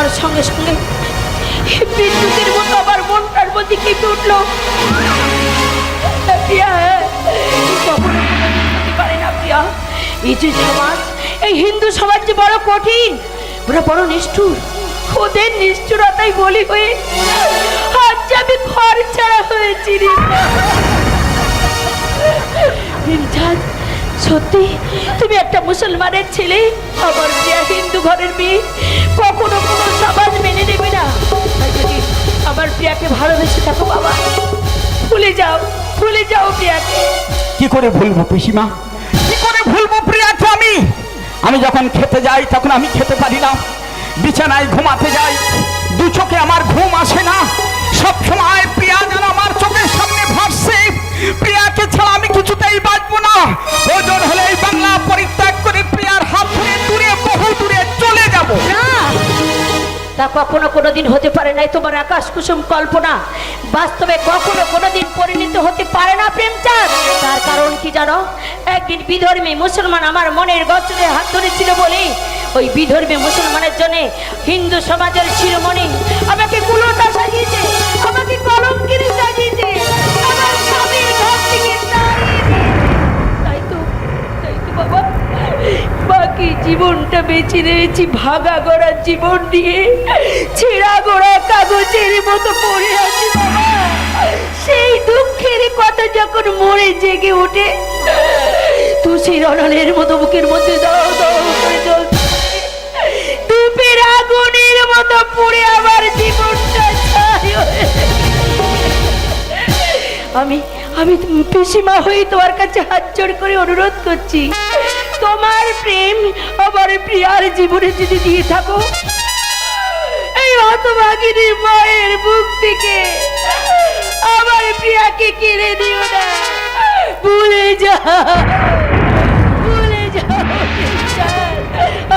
শোনার সঙ্গে সঙ্গে বিদ্যুতের মতো আমার মনটার মধ্যে কেঁপে উঠল? পারে এই যে সমাজ, এই হিন্দু সমাজ যে বড় কঠিন ওরা বড় নিষ্ঠুর, ওদের নিষ্ঠুরতাই বলি হয়ে আজ আমি ঘর ছাড়া হয়েছি রে। ভীমচাঁদ সত্যি, তুমি একটা মুসলমানের ছেলে, আমার প্রিয়া হিন্দু ঘরের মেয়ে, কখনো কোনো সমাজ মেনে নেবে না। আমার প্রিয়াকে ভালোবেসে থাকো বাবা। ভুলে যাও ভুলে যাও প্রিয়াকে। কি করে ভুলবো পিসিমা? কি করে ভুলবো প্রিয়াকে আমি? আমি যখন খেতে যাই, তখন আমি খেতে পারি না। বিছানায় ঘুমাতে যাই, দু চোখে আমার ঘুম তা কখনো কোনোদিন হতে পারে নাই। তোমার আকাশ কুসুম কল্পনা বাস্তবে কখনো কোনোদিন পরিণত হতে পারে না, প্রেমচাঁদ। তার কারণ কি জানো? একদিন বিধর্মী মুসলমান আমার মনের গচরে হাত ধরেছিল বলে ওই বিধর্মী মুসলমানের জন্য হিন্দু সমাজের শিরোমণি আমাকে কুলোটা সাজিয়েছে। বাকি জীবনটা বেঁচে রয়েছি ভাগা গড়া জীবন নিয়ে, ছেঁড়া গোড়া কাগজের মতো পড়ে আছি সেই দুঃখের কথা যখন মরে জেগে ওঠে তুষি রণনের মতো বুকের মধ্যে দাও দাও করে জ্বলছে তুপের আগুনের মতো পুড়ে আমার জীবনটা আমি আমি পিসিমা হয়ে তোমার কাছে হাত জোড় করে অনুরোধ করছি। তোমার প্রেম আমার প্রিয়ার জীবনে যদি দিয়ে থাকো, এই হতভাগিনী মায়ের বুক থেকে আমার প্রিয়াকে কেড়ে দিও না। ভুলে যা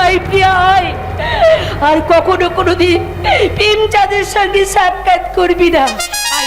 আই আর কখনো কোনোদিন প্রেম চাঁদের সঙ্গে সাক্ষাৎ করবি না। আই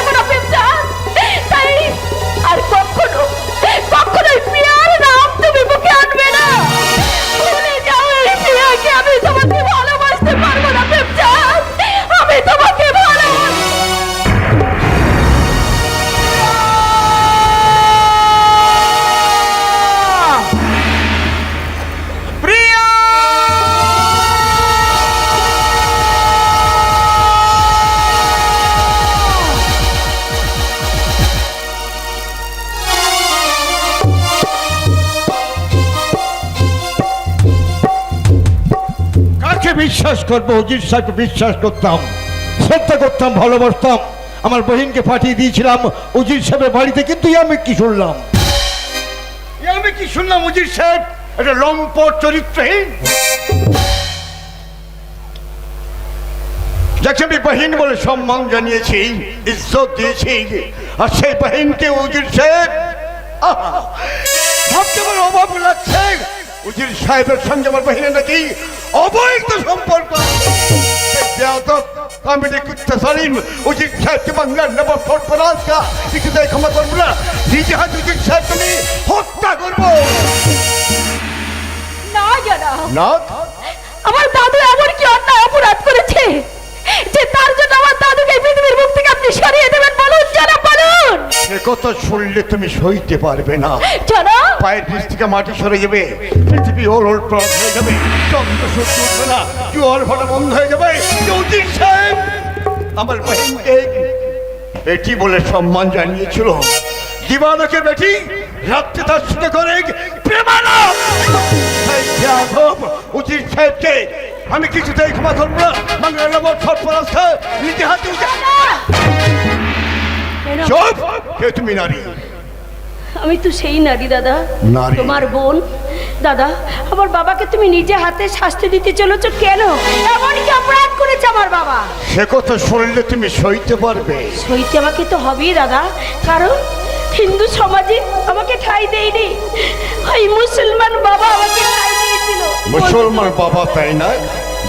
বিশ্বাস করব অজিত সাহেবকে বিশ্বাস করতাম, শ্রদ্ধা করতাম, ভালোবাসতাম। আমার বহিনকে পাঠিয়ে দিয়েছিলাম উজির সাহেবের বাড়িতে, কিন্তু আমি কি শুনলাম? আমি কি শুনলাম উজির সাহেব? এটা লম্পট চরিত্রহীন। যাকে, আমি বহিন বলে সম্মান জানিয়েছি, ইজ্জত দিয়েছি, আর সেই বহিনকে উজির সাহেব ভাবতে আমার অভাব লাগছে। উজির সাহেবের সঙ্গে আমার বহিনের নাকি অবৈধ সম্পর্ক? সাহেবকে বাংলার সরফরাজ কা ক্ষমা করব না নিজে হাত সাহেব তুমি হত্যা করব। না জানা। না? আমার দাদু এমন কি অন্যায় অপরাধ করেছে যে তার জন্য আমার দাদুকে পৃথিবীর মুখ থেকে আপনি সরিয়ে দেবেন বলুন জানা। বলুন সে কথা শুনলে তুমি সইতে পারবে না। জানা পায়ের নিচ থেকে মাটি সরে যাবে পৃথিবী ওর ওর প্রাণ হয়ে যাবে চন্দ্র সূর্য উঠবে না জোয়ার ভাটা বন্ধ হয়ে যাবে জ্যোতিষ সাহেব আমার বহিনকে। বেটি বলে সম্মান জানিয়েছিল। দিবানকে বেটি রাত্রে তার সাথে করে প্রেমানব এই উচিত সাহেবকে আমি কিছুতেই ক্ষমা করব না। বাংলা নবর সর্পরাস্তা নিজে হাতে কে তুমি নারী? আমি তো সেই নারী দাদা? তোমার বোন। দাদা আমার বাবাকে তুমি নিজে হাতে শাস্তি দিতে চলেছো কেন? এমন কি অপরাধ করেছে আমার বাবা। সে কথা শুনলে তুমি সইতে পারবে। সইতে আমাকে তো হবেই দাদা। কারণ হিন্দু সমাজে আমাকে ঠাই দেয়নি। ওই মুসলমান বাবা আমাকে ঠাই দিয়েছিল। মুসলমান বাবা তাই না?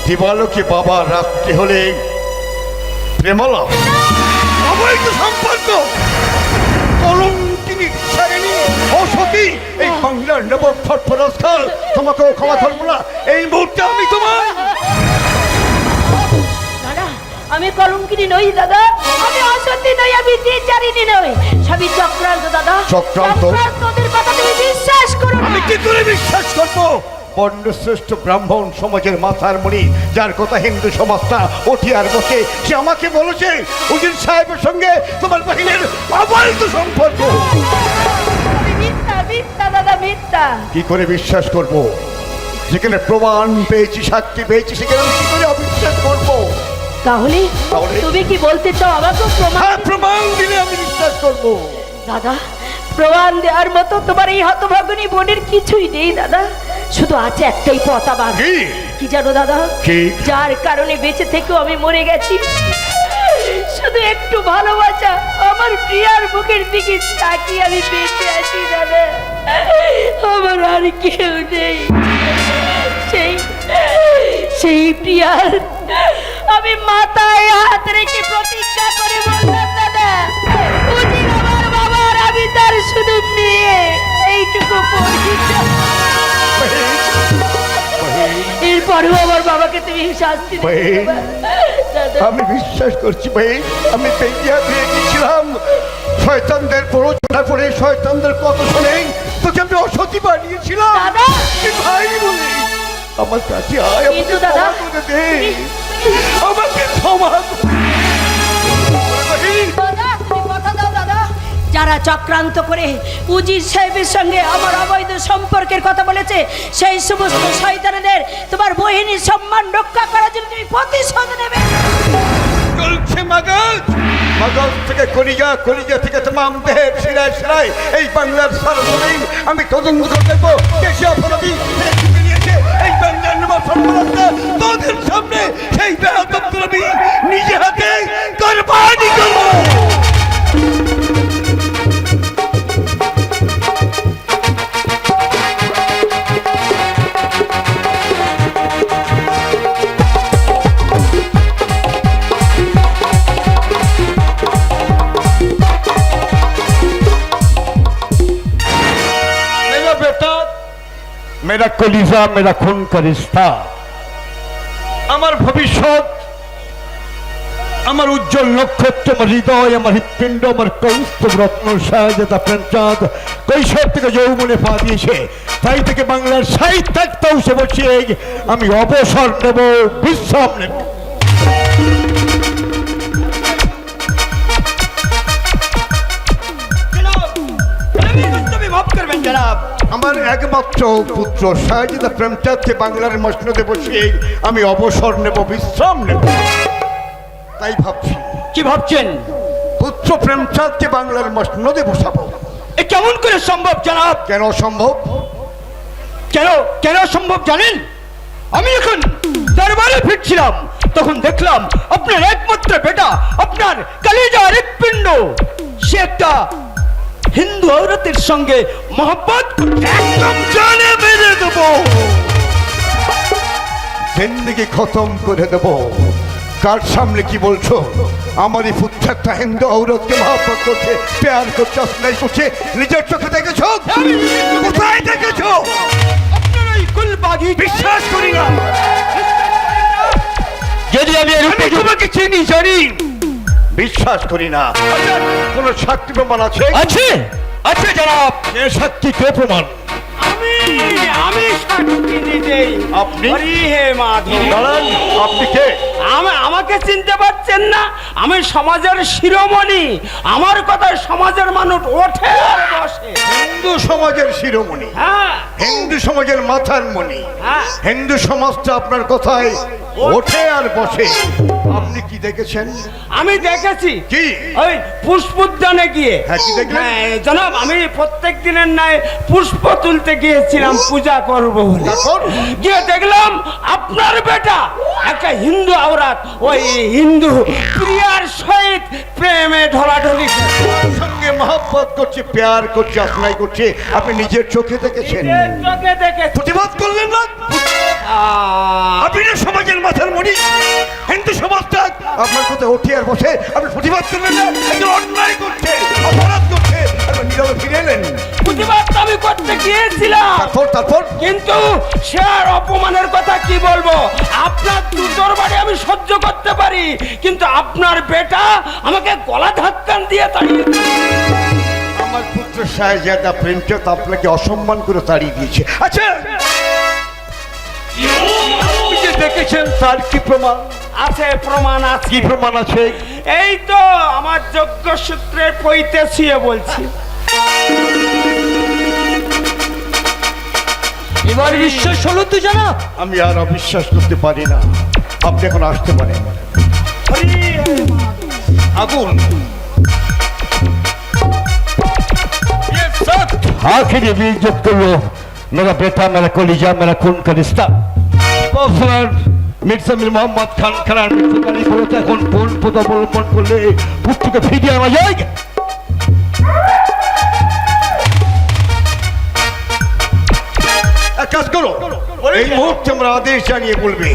দিবালোকে বাবা রাত্রি হলে প্রেমলা অবৈধ সম্পর্ক। কলঙ্কিনী ছাড়েনি। অসতী এই বাংলার নব ফটফটস্থল তোমাকেও ক্ষমা করব না। এই মুহূর্তে আমি তোমার দাদা আমি কলঙ্কিনী নই দাদা। আমি অসত্যি নই আমি দ্বিচারিণী নই। সবই চক্রান্ত দাদা। চক্রান্ত? চক্রান্তদের কথা তুমি বিশ্বাস করো আমি কি করে বিশ্বাস করব? বর্ণশ্রেষ্ঠ ব্রাহ্মণ সমাজের মাথার মণি যার কথা হিন্দু সমাজটা ওঠিয়ার বসে সে আমাকে বলেছে উজির সাহেবের সঙ্গে তোমার বাহিনীর অবৈধ সম্পর্ক। কি করে বিশ্বাস করব? যেখানে প্রমাণ পেয়েছি সাক্ষী পেয়েছি সেখানে কি করে অবিশ্বাস করব? তাহলে? তুমি কি বলতে চাও আমাকেও প্রমাণ হ্যাঁ প্রমাণ দিলে আমি বিশ্বাস করব। দাদা প্রমাণ দেওয়ার মতো তোমার এই হতভাগনী বোনের কিছুই নেই দাদা। শুধু আছে একটাই পথ আমার। কি? জানো দাদা? যার কারণে বেঁচে থেকেও আমি মরে গেছি। শুধু একটু ভালোবাসা আমার প্রিয়ার মুখের দিকে তাকিয়ে আমি বেঁচে আছি দাদা। আমার আর কেউ নেই। সেই সেই প্রিয়ার আমি মাথায় হাত রেখে প্রতিজ্ঞা করে বললাম দাদা। এরপরেও আমার বাবাকে তুমি শাস্তি আমি বিশ্বাস করছি ভাই আমি পেঁচিয়া পেয়ে গেছিলাম। শয়তানদের প্ররোচনা করে শয়তানদের কত শুনে তোকে আমি অসতী বানিয়েছিলাম। ভাই আমার কাছে আয় আমাকে ক্ষমা করে দে। আমাকে ক্ষমা যারা চক্রান্ত করে উজির সাহেবের সঙ্গে আমার অবৈধ সম্পর্কের কথা বলেছে, সেই সমস্ত শয়তানদের তোমার বহিনীর সম্মান রক্ষা করার জন্য তুমি প্রতিশোধ নেবে। থেকে থেকে তোমাম এই আমি এই সামনে, সেই নিজে হাতে কোরবানি করব। মেরা কলিজা মেরা খুন করিস্তা আমার ভবিষ্যৎ, আমার উজ্জ্বল নক্ষত্র, আমার হৃদয়, আমার হৃৎপিণ্ড, আমার কৌস্তব রত্ন সাহায্যতা প্রাণচাঁদ কৈশোর থেকে যৌবনে পা দিয়েছে। তাই থেকে বাংলার সাহিত্যাক্তাও সে বসে আমি অবসর নেব, বিশ্রাম নেব। আমার একমাত্র পুত্র শাহজিদা প্রেমচাঁদকে বাংলার মসনদে বসিয়ে আমি অবসর নেব বিশ্রাম নেব। তাই ভাবছি। কি ভাবছেন? পুত্র প্রেমচাঁদকে বাংলার মসনদে বসাবো। এ কেমন করে সম্ভব জনাব? কেন সম্ভব কেন কেন সম্ভব জানেন? আমি এখন দরবারে ফিরছিলাম তখন দেখলাম আপনার একমাত্র বেটা আপনার কালিজা পিণ্ড সে একটা হিন্দু ঔরতের সঙ্গে মহব্বত একদম জানে মেরে দেব। জিন্দিগি খতম করে দেব। কার সামনে কি বলছো? আমারই পুত্র একটা হিন্দু ঔরতকে মহাপত করছে প্যার করছে অস্নাই করছে। নিজের চোখে দেখেছ? কোথায় দেখেছ? বিশ্বাস করি না। যদি আমি তোমাকে চিনি জানি। বিশ্বাস করি না। কোন সাক্ষী প্রমাণ আছে? আছে। আছে জনাব। এ সাক্ষী কে প্রমাণ? আমি আমি সাক্ষী নিজেই। আপনি? হরি হে মাধব দাঁড়ান আপনি কে? আমাকে চিনতে পারছেন না? আমি সমাজের শিরোমণি। আমার কথায় সমাজের মানুষ ওঠে আর বসে। হিন্দু সমাজের শিরোমণি। হ্যাঁ। হিন্দু সমাজের মাথার মণি। হ্যাঁ। হিন্দু সমাজটা আপনার কথায় ওঠে আর বসে। আপনি কি দেখেছেন? আমি দেখেছি। কি? ওই পুষ্প উদ্যানে গিয়ে। হ্যাঁ, কি দেখলেন? হ্যাঁ, জনাব আমি প্রত্যেক দিনের ন্যায় পুষ্প তুলতে গিয়েছিলাম পূজা করব বলে। গিয়ে দেখলাম আপনার বেটা একটা হিন্দু আওরাত ওই হিন্দু প্রিয়ার সহিত প্রেমে ঢলাঢলি সঙ্গে মহব্বত করছে প্যার করছে আপনাই করছে। আপনি নিজের চোখে দেখেছেন? চোখে দেখেছি। প্রতিবাদ করলেন না? আপনি না সমাজের মাথার মণি? হিন্দু সমাজটা আপনার কোথায় ওঠে আর বসে। আপনি প্রতিবাদ করলেন না? অন্যায় করছে অপরাধ করছে। নীরবে ফিরে এলেন প্রতিবাদ আমি করতে গিয়েছিলাম। তারপর তারপর? কিন্তু সে আর অপমানের কথা কি বলব? আপনার দুটোর বাড়ি আমি সহ্য করতে পারি কিন্তু আপনার বেটা আমাকে গলা ধাক্কান দিয়ে তাড়িয়ে আমার পুত্র শাহজাদা প্রেমচাঁদ আপনাকে অসম্মান করে তাড়িয়ে দিয়েছে। আচ্ছা দেখেছেন তার কি প্রমাণ? আছে প্রমাণ আছে। কি প্রমাণ আছে? এই তো আমার যোগ্য সূত্রে শুয়ে বলছি। এবার বিশ্বাস হলো তো জানা আমি আর অবিশ্বাস করতে পারি না আপনি এখন আসতে পারেন আগুন आखिर ये भी इज्जत कर लो मेरा बेटा मेरा कलीजा मेरा खून का रिश्ता আপনার মির্জা মির মোহাম্মদ খান খানার মৃত্যুকারী বলতে এখন কোন পদ অবলম্বন করলে পুত্রকে ফিরিয়ে আনা যায় এই মুহূর্তে আমরা আদেশ জানিয়ে বলবে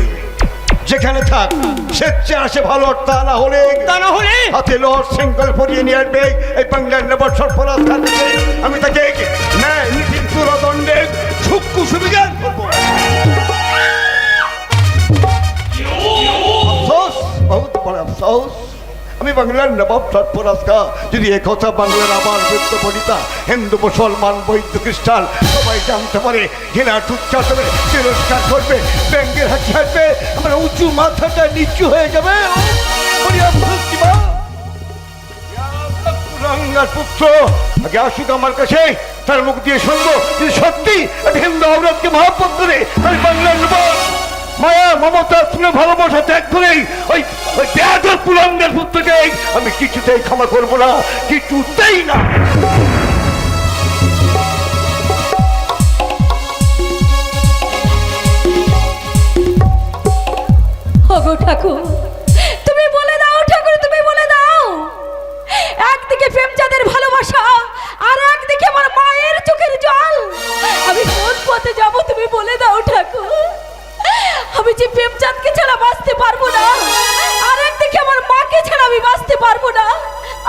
যেখানে থাক স্বেচ্ছা আসে ভালো তা না হলে তা না হলে হাতে লোর সিঙ্গল পরিয়ে নিয়ে আসবে এই বাংলার নেবার সরফরাজ খানকে আমি তাকে ন্যায় নীতির সূক্ষ্ম করব বহুত বড় আফসোস। আমি বাংলার নবাব খা যদি এ কথা বাংলার আবার বৃত্ত বনিতা, হিন্দু, মুসলমান বৈদ্য খ্রিস্টান, সবাই জানতে পারে ঘেরা টুচ্ছা হবে তিরস্কার করবে, ব্যাঙ্গের হাত ছাড়বে, আমার উঁচু মাথাটা নিচু হয়ে যাবে। পুত্র, আগে আসুক আমার কাছে, তার মুখ দিয়ে শুনব সত্যি হিন্দু আওরাতকে মহাপত আমি বাংলার নবাব। মায়া, মমতা, স্নেহ, ভালোবাসা ত্যাগ করেই ওই ওই বেয়াদর পুলঙ্গের পুত্রকে আমি কিছুতেই ক্ষমা করব না, কিছুতেই না। ওগো ঠাকুর, তুমি বলে দাও ঠাকুর, তুমি বলে দাও। একদিকে প্রেমচাঁদের ভালোবাসা, আর একদিকে আমার মায়ের চোখের জল। আমি কোন পথে যাব তুমি বলে দাও ঠাকুর। আমি যে প্রেমচাঁদকে ছাড়া বাঁচতে পারব না আমার মাকে ছাড়া আমি বাঁচতে পারব না।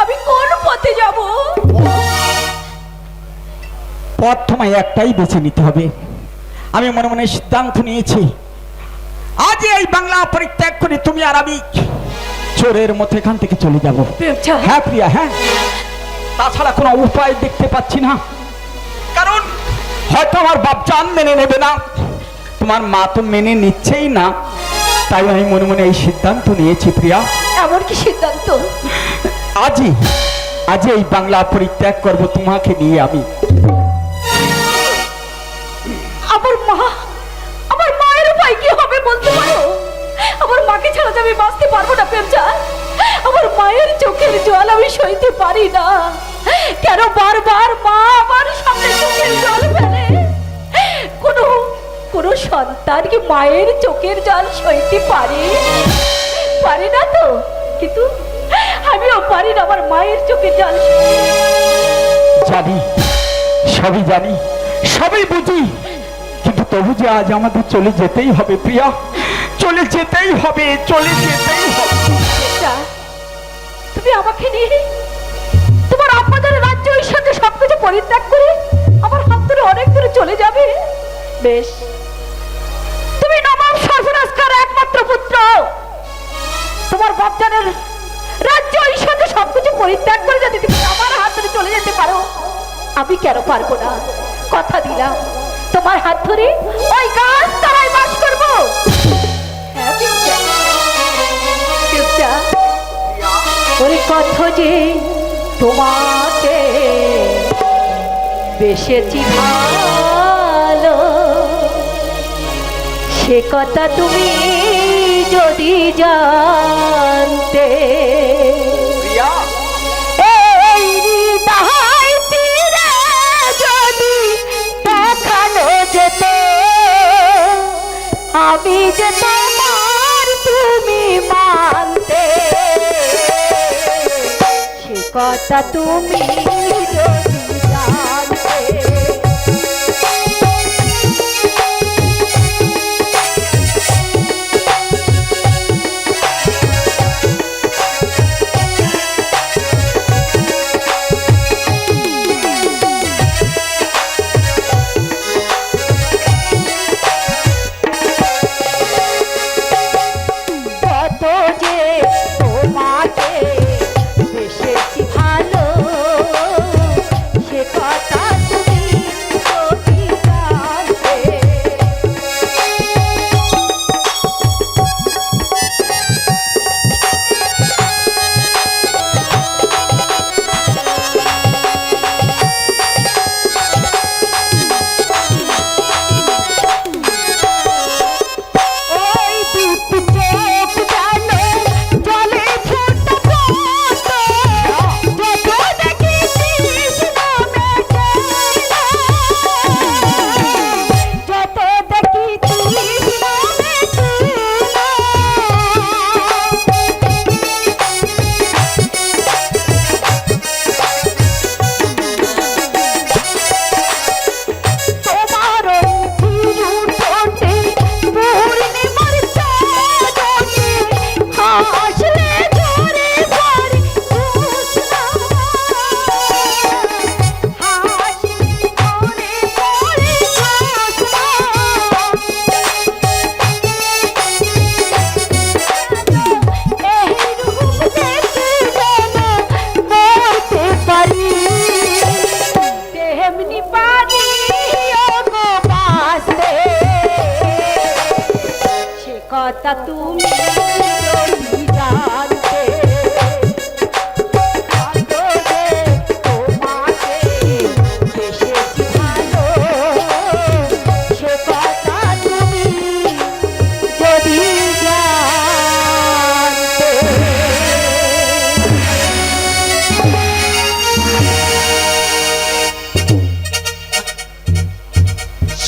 আমি কোন পথে যাব? পথ তোমায় একটাই বেছে নিতে হবে। আমি মনে মনে সিদ্ধান্ত নিয়েছি। আজ এই বাংলা পরিত্যাগ করে তুমি আর আমি চোরের মতো এখান থেকে চলে যাব। হ্যাঁ প্রিয়া হ্যাঁ। তাছাড়া কোনো উপায় দেখতে পাচ্ছি না। কারণ হয়তো আমার বাপজান মেনে নেবে না। তোমার মা তো মেনে নিচ্ছেই না। তাই আমি মনে মনে এই সিদ্ধান্ত নিয়েছি প্রিয়া। এমন কি সিদ্ধান্ত। আজই আজই এই বাংলা পরিত্যাগ করব তোমাকে নিয়ে আমি। আমার মা আমার মায়ের উপায় কি হবে বলতে পারো? আমার মাকে ছাড়া যে আমি বাঁচতে পারব না প্রেমচাঁদ। আমার মায়ের চোখের জল আমি সইতে পারি না। কেন বারবার মা আমার সামনে চোখের জল ফেলে? কোনো কোনো সন্তান কি মায়ের চোখের জল সইতে পারে? পারে না তো। কিন্তু আমিও পারি না আমার মায়ের চোখের জল। জানি সবই জানি সবই বুঝি। কিন্তু তবু যে আজ আমাদের চলে যেতেই হবে প্রিয়া। চলে যেতেই হবে চলে যেতেই হবে। তুমি আমাকে নিয়ে তোমার আপনাদের রাজ্য ওই সাথে সবকিছু পরিত্যাগ করে আমার হাত ধরে অনেক দূরে চলে যাবে? বেশ। তুমি নবাব সর্বনাশ খার একমাত্র পুত্র। তোমার বাপজানের রাজ্য ঐশ্বর্য সবকিছু পরিত্যাগ করে যদি তুমি আমার হাত ধরে চলে যেতে পারো, আমি কেন পারব না? কথা দিলাম। তোমার হাত ধরে ওই গাছ তলায় বাস করব। ওই কত যে তোমাকে বেশেছি ভালো, সে কথা তুমি যদি জানতে আমি যে তোমার তুমি মানতে। সে কথা তুমি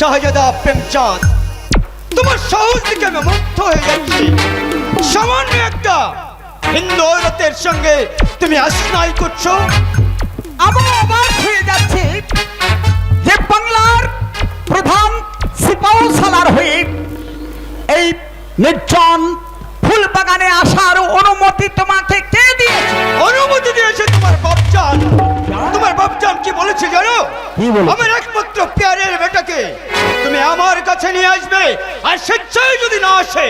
শাহজাদা প্রেমচাঁদ। তোমার সাহস দিকে আমি মুগ্ধ হয়ে যাচ্ছি। সামান্য একটা হিন্দু ঔরতের সঙ্গে তুমি আসনাই করছ। আমি অবাক হয়ে যাচ্ছে যে বাংলার প্রধান সিপাহ সালার হয়ে এই নির্জন ফুল বাগানে আসার অনুমতি তোমাকে কে দিয়েছে? অনুমতি দিয়েছে তোমার বাপজান। তোমার বাপজান কি বলেছে জানো? কি বলেছে? আমার একমাত্র প্যারের বেটাকে তুমি আমার কাছে নিয়ে আসবে আর স্বেচ্ছায় যদি না আসে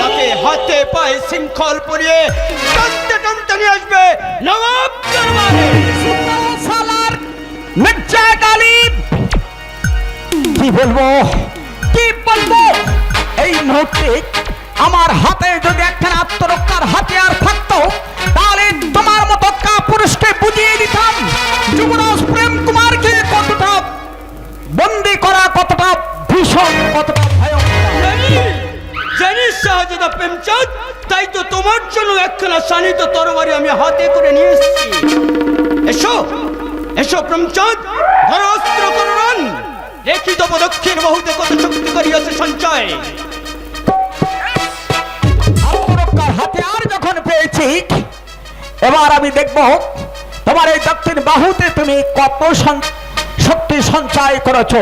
তাকে হাতে পায়ে শৃঙ্খল পরিয়ে টানতে টানতে নিয়ে আসবে নবাব দরবারে। মির্জা গালিব। কি বলব? কি বলব? এই মুহূর্তে আমার হাতে যদি একখানা আত্মরক্ষার হাতিয়ার থাকতো, তাহলে তোমার মতো কাপুরুষকে বুঝিয়ে দিতাম, যুবরাজ প্রেম কুমারকে কতটা বন্দি করা, কতটা ভীষণ, কতটা জানিস শাহজাদা প্রেমচাঁদ, তাই তো তোমার জন্য একখানা শানিত তরবারি আমি হাতে করে নিয়ে এসেছি। এসো এসো প্রেমচাঁদ, ধরো অস্ত্র করুন রেখি দেব দক্ষিণ বাহুতে কত শক্তি করিয়াছে সঞ্চয়। হাতিয়ার যখন পেয়েছি এবার আমি দেখব তোমার এই দক্ষিণ বাহুতে তুমি কত সন- শক্তি সঞ্চয় করেছো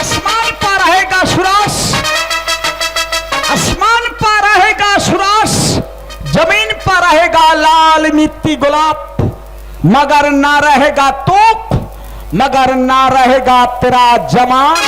আসমান পা रहेगा সুরাস আসমান পা रहेगा সুরাস जमीन पर रहेगा लाल मिट्टी गुलाब मगर ना रहेगा तोप मगर ना रहेगा तेरा जमान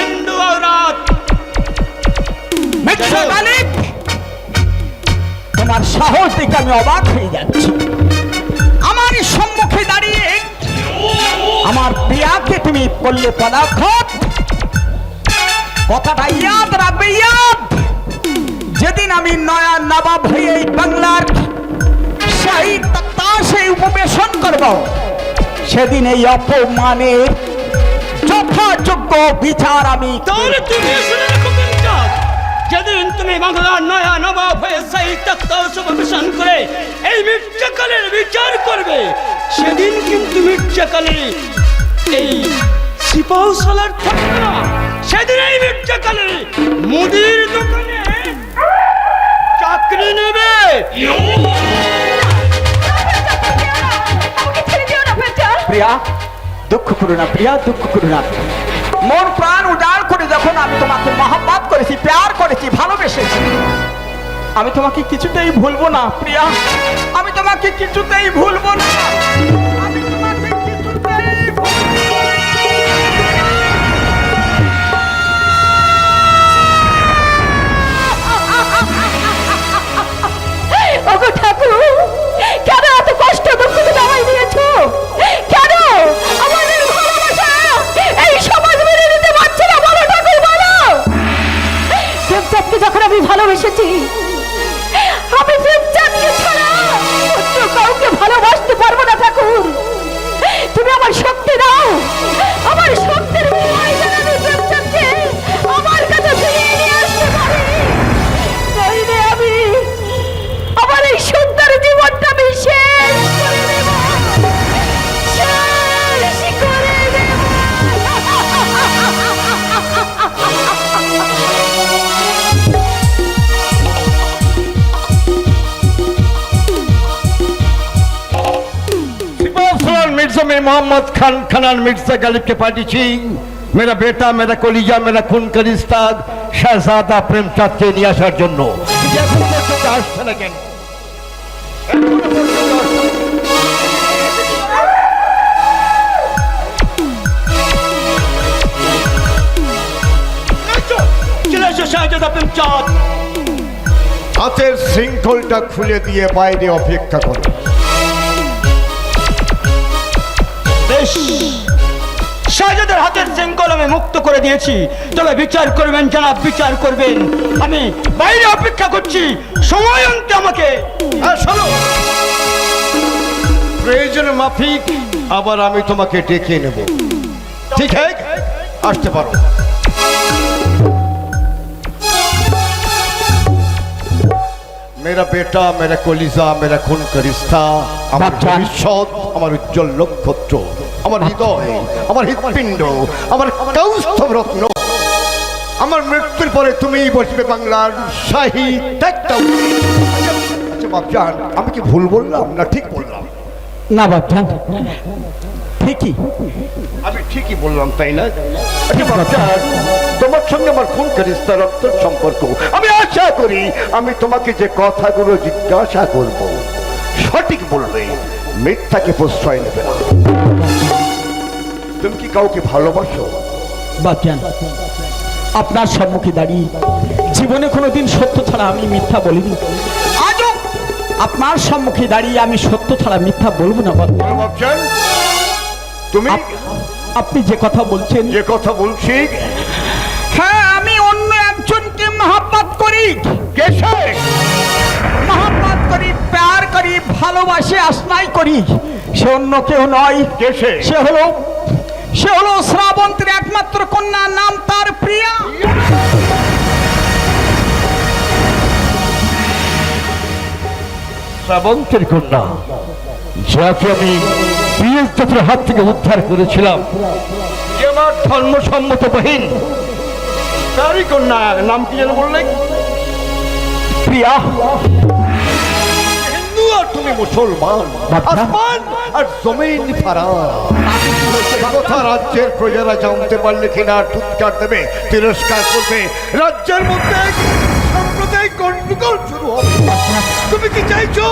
হিন্দু আওরাত মিথ্যা মালিক তোমার সাহস দেখে আমি অবাক হয়ে যাচ্ছি। আমার সম্মুখে দাঁড়িয়ে আমার প্রিয়াকে তুমি করলে পদাঘাত কথাটা ইয়াদ রাখবে ইয়াদ। যেদিন আমি নয়া নবাব হয়ে এই বাংলার শাহী তাসে উপবেশন করব, সেদিন এই অপমানের যথাযোগ্য বিচার আমি যেদিন তুমি বাংলার নয়া নবাব হয়ে সেই সুপবেশন করে এই মির্জাকালের বিচার করবে, সেদিন কিন্তু মির্জাকালে এই সিপাহসালার থাকবে না। সেদিন এই মির্জাকালে মুদির দোকানে চাকরি নেবে। প্রিয়া দুঃখ করো না প্রিয়া দুঃখ করো না। মন প্রাণ উজাড় করে যখন আমি তোমাকে মহাব্বাত করেছি প্যার করেছি ভালোবেসেছি আমি তোমাকে কিছুতেই ভুলবো না প্রিয়া। আমি তোমাকে কিছুতেই ভুলবো না। ওগো ঠাকুর কেন এত কষ্ট মোহাম্মদ খান খানার মির্জা গালিবকে পাঠিয়েছি। মেরা বেটা মেরা কলিজা মেরা খুন করিস্তাদ শাহজাদা প্রেম চাঁদকে নিয়ে আসার জন্য। আসছে না কেন? হাতের শৃঙ্খলটা খুলে দিয়ে বাইরে অপেক্ষা করো। শাহজাদের হাতের শৃঙ্খল আমি মুক্ত করে দিয়েছি। তবে বিচার করবেন, জনাব, বিচার করবেন। আমি বাইরে অপেক্ষা করছি। সময় অন্তে আমাকে শোনো প্রয়োজন মাফিক, আবার আমি তোমাকে ডেকে নেব। ঠিক আসতে পারো। মেরা বেটা, মেরা কলিজা, মেরা খুন করিস্তা আমার। ভবিষ্যৎ আমার উজ্জ্বল নক্ষত্র আমার হৃদয় আমার হৃৎপিণ্ড আমার কৌস্তভ রত্ন আমার মৃত্যুর পরে তুমিই বসবে বাংলার শাহী ত্যাগটা আচ্ছা বাপজান আমি কি ভুল বললাম না ঠিক বললাম? না বাপজান। ঠিকই। আমি ঠিকই বললাম তাই না? আচ্ছা তোমার সঙ্গে আমার খুন করিস্তা রক্তের সম্পর্ক। আমি আশা করি আমি তোমাকে যে কথাগুলো জিজ্ঞাসা করব সঠিক বলবে মিথ্যাকে প্রশ্রয় নেবে না। তুমি কি কাউকে ভালোবাসো? বাপজান আপনার সম্মুখে দাঁড়িয়ে জীবনে কোনোদিন সত্য ছাড়া আমি মিথ্যা বলিনি। আজও আপনার সম্মুখে দাঁড়িয়ে আমি সত্য ছাড়া মিথ্যা বলব না বাপ তুমি আপনি যে কথা বলছেন যে কথা বলছি হ্যাঁ আমি অন্য একজনকে মহাব্বাত করি। কেসে মহাব্বাত করি প্যার করি ভালোবাসে আসনাই করি। সে অন্য কেউ নয়। সে? হলো সে হলো শ্রাবন্তের একমাত্র কন্যা নাম তার প্রিয়া। শ্রাবন্তের কন্যা যাকে আমি বিএস জাতির হাত থেকে উদ্ধার করেছিলাম। যে আমার ধর্মসম্মত বহিন তারই কন্যা নাম কি যেন বললে? প্রিয়া। তুমি মুসলমান। আসমান আর জমিন ফারা কথা রাজ্যের প্রজারা জানতে পারলে কিনা টুৎকার দেবে তিরস্কার করবে। রাজ্যের মধ্যে সাম্প্রদায়িক গন্ডগোল শুরু হবে তুমি কি চাইছো?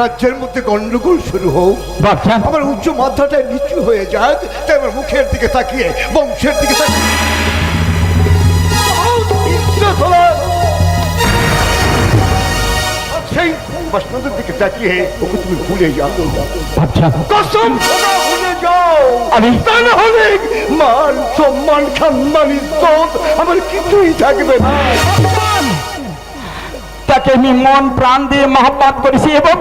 রাজ্যের মধ্যে গন্ডগোল শুরু হোক। আমার উচ্চ মাথাটা নিচু হয়ে যাক তাই আমার মুখের দিকে তাকিয়ে বংশের দিকে তাকিয়ে। সেই প্রশ্নদের দিকে তাকিয়ে ওকে তুমি ভুলে যাও। বাচ্চা কসম ভুলে যাও। আমি? তা না হলে মান সম্মান সম্মান ইজ্জত আমার কিছুই থাকবে না। তাকে আমি মন প্রাণ দিয়ে মহব্বত করেছি এবং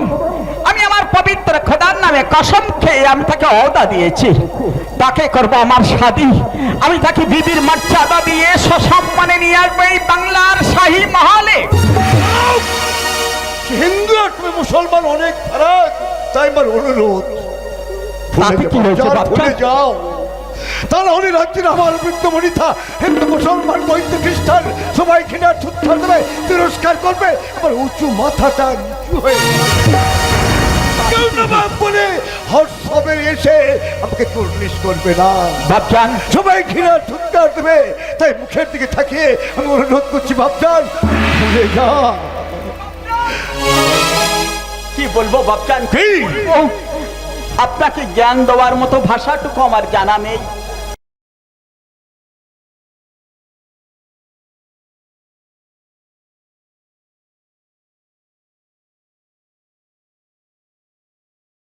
আমি আমার পবিত্র খোদার নামে কসম খেয়ে আমি তাকে অদা দিয়েছি। তাকে করব আমার স্বাদী আমি তাকে বিবির মর্যাদা দিয়ে সসম্মানে নিয়ে আসব এই বাংলার শাহী মহলে। আমার অনুরোধ। তাতে কি যাও, হয়েছে যাও, বাচ্চা? যাও। তা হলে রাজ্যের আমার বৃদ্ধ হিন্দু মুসলমান বৈদ্য খ্রিস্টান সবাই কিনা থুত্থার দেবে তিরস্কার করবে। আমার উঁচু মাথাটা নিচু হয়ে বলে এসে আমাকে তর্নিশ করবে না। সবাই ঘৃণা ঠুৎকার দেবে তাই মুখের দিকে থাকিয়ে আমি অনুরোধ করছি ভাবজান ভুলে যা কি বলব বাপজান? কি? আপনাকে জ্ঞান দেওয়ার মতো ভাষাটুকু আমার জানা নেই।